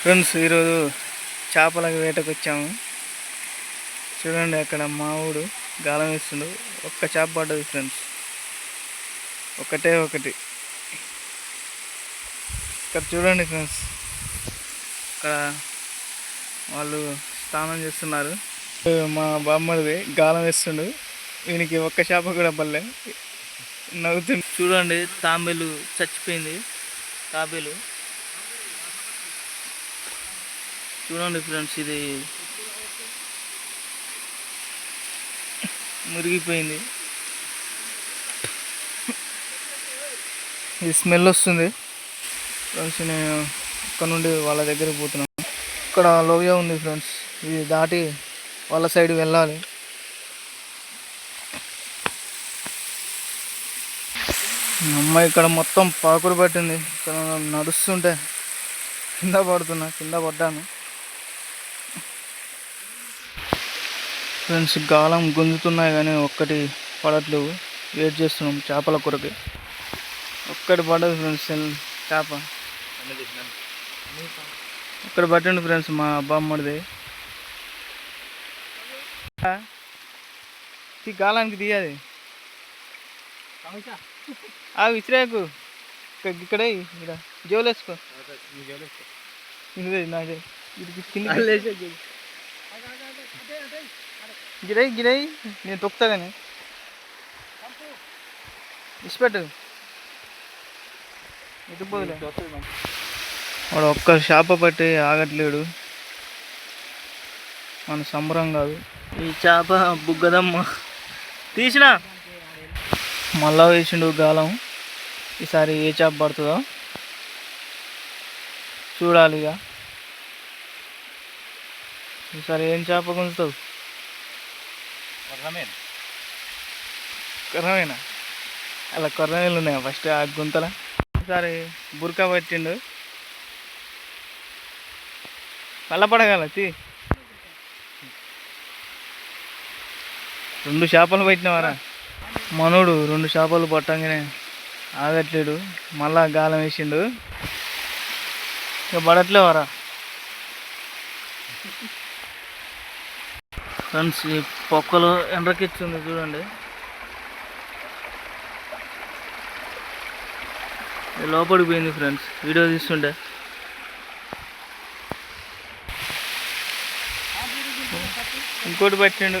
Friends ఈరోజు చేపల వేటకు వచ్చాము చూడండి అక్కడ మావుడు గాలం వేస్తుండు. ఒక్క చేప పడ్డది ఫ్రెండ్స్. ఒకటే ఒకటి. ఇక్కడ చూడండి ఫ్రెండ్స్. ఇక్కడ వాళ్ళు స్నానం చేస్తున్నారు. మా బామ్మడిది గాలం వేస్తుండు. వీనికి ఒక్క చేప కూడా పల్లె నవ్వుతుంది. చూడండి తాంబేలు చచ్చిపోయింది. తాబేలు. చూడండి ఫ్రెండ్స్ ఇది మురిగిపోయింది. ఇది స్మెల్ వస్తుంది. ఫ్రెండ్స్ నేను ఇక్కడ నుండి వాళ్ళ దగ్గరికి పోతున్నాను. ఇక్కడ లోయ ఉంది ఫ్రెండ్స్ ఇది దాటి వాళ్ళ సైడ్ వెళ్ళాలి. అమ్మాయి ఇక్కడ మొత్తం పాకులు పట్టింది. ఇక్కడ నడుస్తుంటే కింద పడుతున్నా కింద పడ్డాను. ఫ్రెండ్స్ గాలం గుంజుతున్నాయి కానీ ఒక్కటి పడట్లేవు వెయిట్ చేస్తున్నాం చేపల కొరకి. ఒక్కటి పడదు ఫ్రెండ్స్ చేప. ఒక్కటి పట్టండి ఫ్రెండ్స్ మా బామ్మడిది ఈ గాలానికి తీయాలి ఆ విసిరాకు ఇక్కడ ఇక్కడే జోలేసుకో. ఇదే నాదే. ఇది కింద గిరై గిరై నేను తొక్కుతా కానీ పోదులే వాడు ఒక్క చేప పట్టి ఆగట్లేడు. మన సంబరం కాదు. ఈ చేప బుగ్గదమ్మ. తీసిన. మళ్ళా వేసిండు గాలం. ఈసారి ఏ చేప పడుతుందో. చూడాలి ఇక ఈసారి ఏం చేప గుంజుతావు? కొర్రమేనా అలా కొర్రమేలు ఉన్నాయా? ఫస్ట్ ఆ గుంతల. ఒకసారి బురకా పట్టిండు. మళ్ళా పడగల తీ రెండు చేపలు పట్టినవారా? మనోడు రెండు చేపలు పట్టంగానే ఆగట్లేడు. మళ్ళా గాలం వేసిండు. ఇక పడట్లేవారా? ఫ్రెండ్స్ ఈ పొక్కలు ఎండ్రకిచ్చింది చూడండి. లోపలికి పోయింది ఫ్రెండ్స్ వీడియో తీస్తుంటే. ఇంకోటి పెట్టిండు.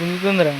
గుంజుతుందిరా.